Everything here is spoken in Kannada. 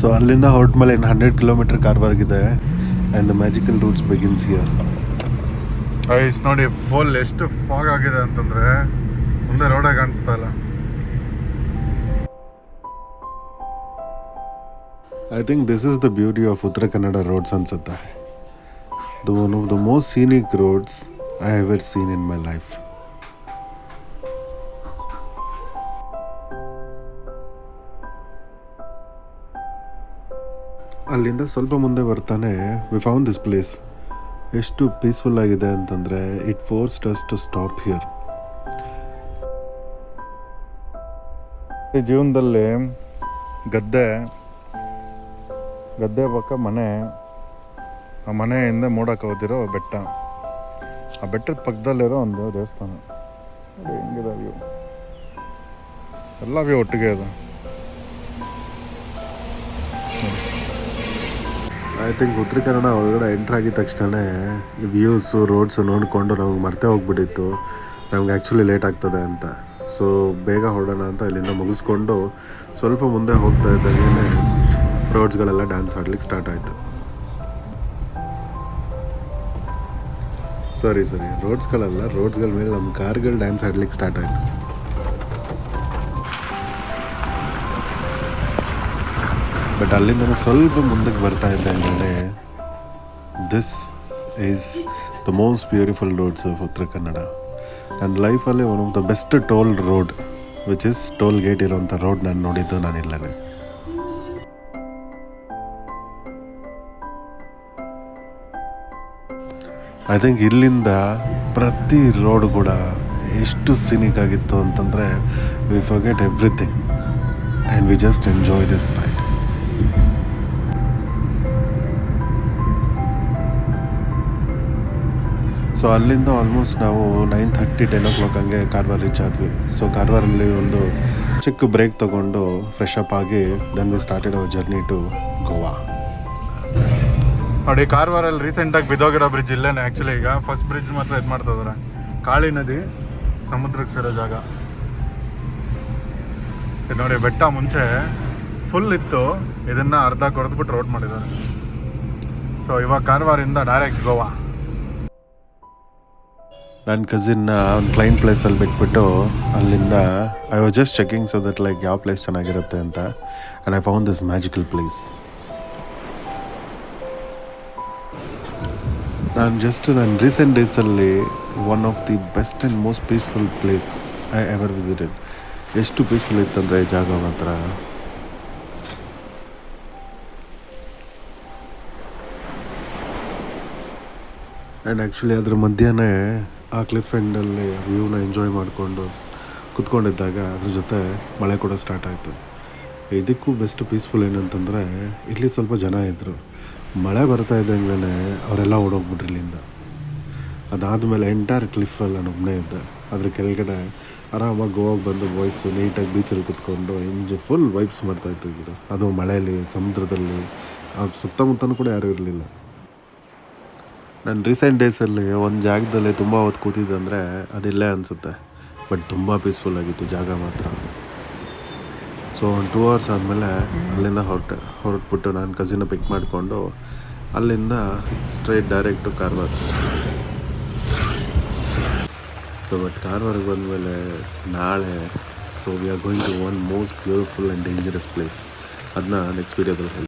ಸೊ ಅಲ್ಲಿಂದ ಹೊರಟ ಮೇಲೆ ಇನ್ನು hundred kilometre ಕಾರ್ವಾರ್ಗಿದೆ and the magical routes begins here is ನೋಡಿ ಫುಲ್ ಎಷ್ಟು ಫಾಗ್ ಆಗಿದೆ ಅಂತಂದರೆ ಮುಂದೆ ರೋಡೇ ಕಾಣಿಸ್ತಾ ಇಲ್ಲ. I think this is the beauty of Uttara Kannada roads ಅನ್ಸುತ್ತೆ. The one of the most scenic roads I have ever seen in my life ಅಲ್ಲಿಂದ ಸ್ವಲ್ಪ ಮುಂದೆ ಬರ್ತಾನೆ ವಿ ಫೌಂಡ್ ದಿಸ್ ಪ್ಲೇಸ್ ಎಷ್ಟು ಪೀಸ್ಫುಲ್ ಆಗಿದೆ ಅಂತಂದರೆ it forced us to stop here ಈ ಜೀವನದಲ್ಲಿ ಗದ್ದೆ ಗದ್ದೆ ಪಕ್ಕ ಮನೆ, ಆ ಮನೆಯಿಂದ ಮೂಡಕ್ಕೆ ಹೋದಿರೋ ಬೆಟ್ಟ. ಆ ಬೆಟ್ಟದ ಪಕ್ಕದಲ್ಲಿರೋ ಒಂದು ದೇವಸ್ಥಾನ. ಹೆಂಗಿದೆ ವ್ಯೂ ಎಲ್ಲ ವ್ಯೂ ಒಟ್ಟಿಗೆ ಇದೆ. ಐ ಥಿಂಕ್ ಉತ್ತರ ಕನ್ನಡ ಒಳಗಡೆ ಎಂಟ್ರ್ ಆಗಿದ ತಕ್ಷಣ ವ್ಯೂಸು ರೋಡ್ಸು ನೋಡಿಕೊಂಡು ನಮಗೆ ಮರ್ತೆ ಹೋಗ್ಬಿಟ್ಟಿತ್ತು. ನಮ್ಗೆ ಆ್ಯಕ್ಚುಲಿ ಲೇಟ್ ಆಗ್ತದೆ ಅಂತ. ಸೊ ಬೇಗ ಹೊಡೋಣ ಅಂತ ಇಲ್ಲಿಂದ ಮುಗಿಸ್ಕೊಂಡು ಸ್ವಲ್ಪ ಮುಂದೆ ಹೋಗ್ತಾ ಇದ್ದಾಗೇ ರೋಡ್ಸ್ಗಳೆಲ್ಲ ಡ್ಯಾನ್ಸ್ ಆಡ್ಲಿಕ್ಕೆ ಸ್ಟಾರ್ಟ್ ಆಯಿತು. ಸರಿ ಸರಿ ರೋಡ್ಸ್ಗಳೆಲ್ಲ ರೋಡ್ಸ್ಗಳ ಮೇಲೆ ನಮ್ಮ ಕಾರ್ಗಳು ಡ್ಯಾನ್ಸ್ ಆಡ್ಲಿಕ್ಕೆ ಸ್ಟಾರ್ಟ್ ಆಯಿತು. ಬಟ್ ಅಲ್ಲಿಂದ ಸ್ವಲ್ಪ ಮುಂದಕ್ಕೆ ಬರ್ತಾ ಇದ್ದೆ ಅಂದರೆ this is the most beautiful roads of Uttara Kannada ನನ್ನ ಲೈಫಲ್ಲೇ one of the best toll road which is toll gate ಇರೋಂಥ ರೋಡ್ ನಾನು ನೋಡಿದ್ದು ನಾನಿಲ್ಲೇ ಐ ಥಿಂಕ್ ಇಲ್ಲಿಂದ ಪ್ರತಿ ರೋಡ್ ಕೂಡ ಎಷ್ಟು ಸಿನಿಕ್ ಆಗಿತ್ತು ಅಂತಂದರೆ we forget everything and we just enjoy this ride so ಅಲ್ಲಿಂದ ಆಲ್ಮೋಸ್ಟ್ ನಾವು nine thirty ten o'clock ಹಂಗೆ ಕಾರವಾರ ರೀಚ್ ಆದ್ವಿ. ಸೊ ಕಾರವಾರಲ್ಲಿ ಒಂದು ಚಿಕ್ಕ ಬ್ರೇಕ್ ತೊಗೊಂಡು ಫ್ರೆಶ್ ಅಪ್ ಆಗಿ then we started our journey to Goa ನೋಡಿ ಕಾರವಾರಲ್ಲಿ ರೀಸೆಂಟಾಗಿ ಬಿದ್ದೋಗಿರೋ ಬ್ರಿಡ್ಜ್ ಇಲ್ಲೇನೆ ಆ್ಯಕ್ಚುಲಿ ಈಗ. ಫಸ್ಟ್ ಬ್ರಿಡ್ಜ್ ಮಾತ್ರ ಇದು ಮಾಡ್ತಾ ಇದ್ದಾರೆ ಕಾಳಿ ನದಿ, ಸಮುದ್ರಕ್ಕೆ ಸೇರೋ ಜಾಗ. ಇದು ನೋಡಿ, ಬೆಟ್ಟ ಮುಂಚೆ ಫುಲ್ ಇತ್ತು. ಇದನ್ನು ಅರ್ಧ ಕೊಡ್ದ್ಬಿಟ್ಟು ರೋಡ್ ಮಾಡಿದ್ದಾರೆ. ಸೊ ಇವಾಗ ಕಾರವಾರಿಂದ ಡೈರೆಕ್ಟ್ ಗೋವಾ ನನ್ನ ಕಸಿನ್ನ ಒಂದು ಕ್ಲೈಂಟ್ ಪ್ಲೇಸಲ್ಲಿ ಬಿಟ್ಬಿಟ್ಟು ಅಲ್ಲಿಂದ I was just checking so that like ಯಾವ ಪ್ಲೇಸ್ ಚೆನ್ನಾಗಿರುತ್ತೆ ಅಂತ. And I found this magical place ನಾನು ಜಸ್ಟ್ ನನ್ನ ರೀಸೆಂಟ್ ಡೇಸಲ್ಲಿ one of the best and most peaceful place I ever visited ಎಷ್ಟು ಪೀಸ್ಫುಲ್ ಇತ್ತಂದರೆ ಈ ಜಾಗ ಮಾತ್ರ ಆ್ಯಂಡ್ ಆ್ಯಕ್ಚುಲಿ ಅದ್ರ ಮಧ್ಯಾಹ್ನ ಆ ಕ್ಲಿಫ್ ಎಂಡಲ್ಲಿ ವ್ಯೂನ ಎಂಜಾಯ್ ಮಾಡಿಕೊಂಡು ಕುತ್ಕೊಂಡಿದ್ದಾಗ ಅದ್ರ ಜೊತೆ ಮಳೆ ಕೂಡ ಸ್ಟಾರ್ಟ್ ಆಯಿತು. ಇದಕ್ಕೂ ಬೆಸ್ಟ್ ಪೀಸ್ಫುಲ್ ಏನಂತಂದರೆ ಇಲ್ಲಿ ಸ್ವಲ್ಪ ಜನ ಇದ್ದರು ಮಳೆ ಬರ್ತಾ ಇದ್ದಂಗೆ ಅವರೆಲ್ಲ ಓಡೋಗ್ಬಿಟ್ರು ಇಲ್ಲಿಂದ. ಅದಾದಮೇಲೆ ಎಂಟೈರ್ ಕ್ಲಿಫಲ್ಲಿ ಒಬ್ಬನೇ ಇದ್ದೆ. ಅದ್ರ ಕೆಳಗಡೆ ಆರಾಮಾಗಿ ಗೋವಾಗ ಬಂದು ಬಾಯ್ಸ್ ನೀಟಾಗಿ ಬೀಚಲ್ಲಿ ಕುತ್ಕೊಂಡು ಇಂಜು ಫುಲ್ ವೈಬ್ಸ್ ಮಾಡ್ತಾಯಿತ್ತು ಈಗ ಅದು ಮಳೆಯಲ್ಲಿ ಸಮುದ್ರದಲ್ಲಿ ಅದು ಸುತ್ತಮುತ್ತನೂ ಕೂಡ ಯಾರೂ ಇರಲಿಲ್ಲ. ನಾನು ರೀಸೆಂಟ್ ಡೇಸಲ್ಲಿ ಒಂದು ಜಾಗದಲ್ಲಿ ತುಂಬ ಹೊತ್ತು ಕೂತಿದ್ದೆ ಅಂದರೆ ಅದಿಲ್ಲೇ ಅನಿಸುತ್ತೆ. ಬಟ್ ತುಂಬ ಪೀಸ್ಫುಲ್ ಆಗಿತ್ತು ಜಾಗ ಮಾತ್ರ. ಸೊ ಒಂದು ಟೂ ಅವರ್ಸ್ ಆದಮೇಲೆ ಅಲ್ಲಿಂದ ಹೊರಟೆ, ಹೊರಟ್ಬಿಟ್ಟು ನಾನು ಕಸಿನ ಪಿಕ್ ಮಾಡಿಕೊಂಡು ಅಲ್ಲಿಂದ straight direct Karwar so but ಕಾರ್ವಾರಿಗೆ ಬಂದಮೇಲೆ ನಾಳೆ so we are going to one most beautiful and dangerous place ಅದನ್ನ ನೆಕ್ಸ್ಟ್ ವೀಡಿಯೋದಲ್ಲಿ